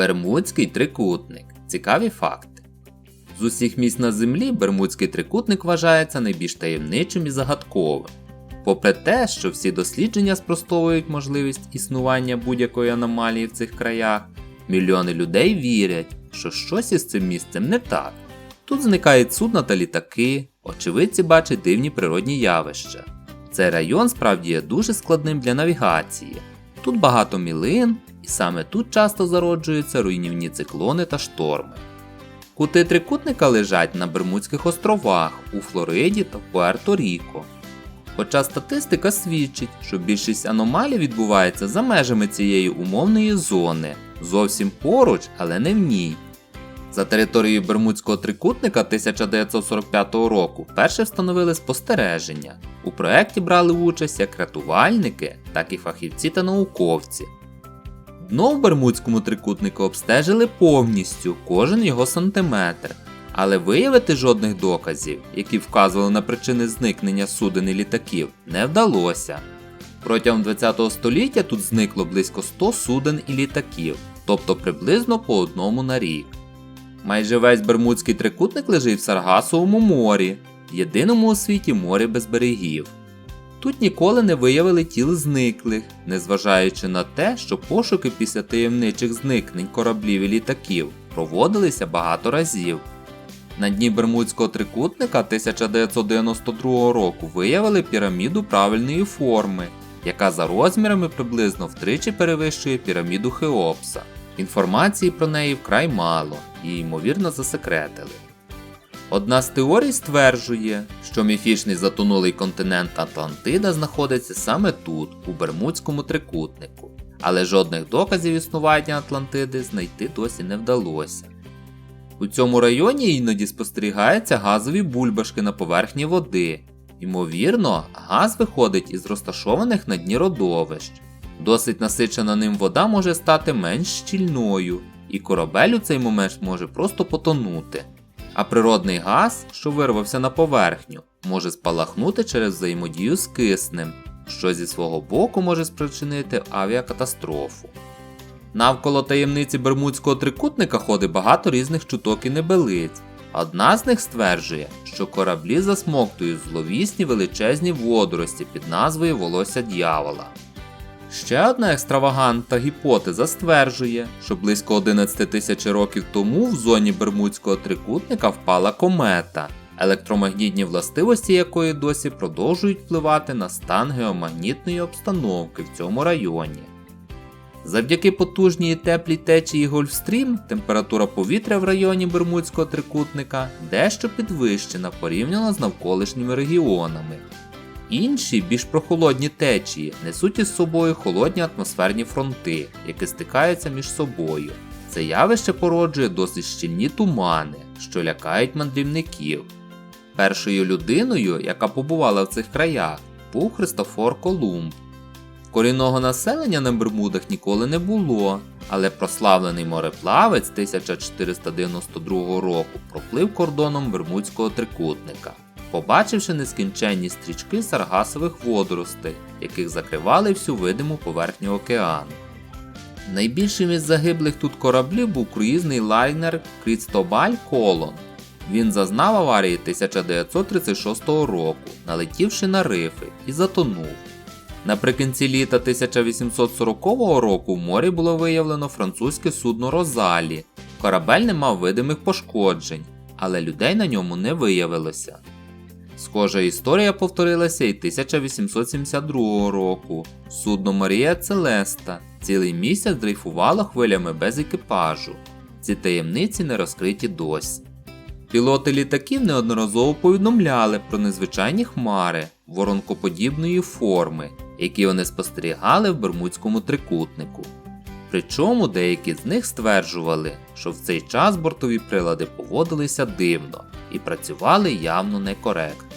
Бермудський трикутник. Цікаві факти. З усіх місць на землі Бермудський трикутник вважається найбільш таємничим і загадковим. Попри те, що всі дослідження спростовують можливість існування будь-якої аномалії в цих краях, мільйони людей вірять, що щось із цим місцем не так. Тут зникають судна та літаки, очевидці бачать дивні природні явища. Цей район справді є дуже складним для навігації. Тут багато мілин, саме тут часто зароджуються руйнівні циклони та шторми. Кути трикутника лежать на Бермудських островах у Флориді та Пуерто-Ріко. Хоча статистика свідчить, що більшість аномалій відбувається за межами цієї умовної зони, зовсім поруч, але не в ній. За територією Бермудського трикутника 1945 року вперше встановили спостереження. У проєкті брали участь як рятувальники, так і фахівці та науковці. Дно в Бермудському трикутнику обстежили повністю кожен його сантиметр, але виявити жодних доказів, які вказували на причини зникнення суден і літаків, не вдалося. Протягом ХХ століття тут зникло близько 100 суден і літаків, тобто приблизно по одному на рік. Майже весь Бермудський трикутник лежить в Саргасовому морі, єдиному у світі морі без берегів. Тут ніколи не виявили тіл зниклих, незважаючи на те, що пошуки після таємничих зникнень кораблів і літаків проводилися багато разів. На дні Бермудського трикутника 1992 року виявили піраміду правильної форми, яка за розмірами приблизно втричі перевищує піраміду Хеопса. Інформації про неї вкрай мало і, ймовірно, засекретили. Одна з теорій стверджує, що міфічний затонулий континент Атлантида знаходиться саме тут, у Бермудському трикутнику, але жодних доказів існування Атлантиди знайти досі не вдалося. У цьому районі іноді спостерігаються газові бульбашки на поверхні води. Ймовірно, газ виходить із розташованих на дні родовищ. Досить насичена ним вода може стати менш щільною, і корабель у цей момент може просто потонути. А природний газ, що вирвався на поверхню, може спалахнути через взаємодію з киснем, що зі свого боку може спричинити авіакатастрофу. Навколо таємниці Бермудського трикутника ходить багато різних чуток і небелиць. Одна з них стверджує, що кораблі засмоктують зловісні величезні водорості під назвою Волосся дьявола. Ще одна екстравагантна гіпотеза стверджує, що близько 11 тисяч років тому в зоні Бермудського трикутника впала комета, електромагнітні властивості якої досі продовжують впливати на стан геомагнітної обстановки в цьому районі. Завдяки потужній і теплій течії Гольфстрім температура повітря в районі Бермудського трикутника дещо підвищена порівняно з навколишніми регіонами. Інші, більш прохолодні течії, несуть із собою холодні атмосферні фронти, які стикаються між собою. Це явище породжує досить щільні тумани, що лякають мандрівників. Першою людиною, яка побувала в цих краях, був Христофор Колумб. Корінного населення на Бермудах ніколи не було, але прославлений мореплавець 1492 року проплив кордоном Бермудського трикутника, побачивши нескінченні стрічки саргасових водоростей, яких закривали всю видиму поверхню океану. Найбільшим із загиблих тут кораблів був круїзний лайнер Крістобаль Колон. Він зазнав аварії 1936 року, налетівши на рифи, і затонув. Наприкінці літа 1840 року в морі було виявлено французьке судно Розалі. Корабель не мав видимих пошкоджень, але людей на ньому не виявилося. Схожа історія повторилася і 1872 року. Судно Марія Целеста цілий місяць дрейфувало хвилями без екіпажу. Ці таємниці не розкриті досі. Пілоти літаків неодноразово повідомляли про незвичайні хмари воронкоподібної форми, які вони спостерігали в Бермудському трикутнику. Причому деякі з них стверджували, що в цей час бортові прилади поводилися дивно і працювали явно некоректно.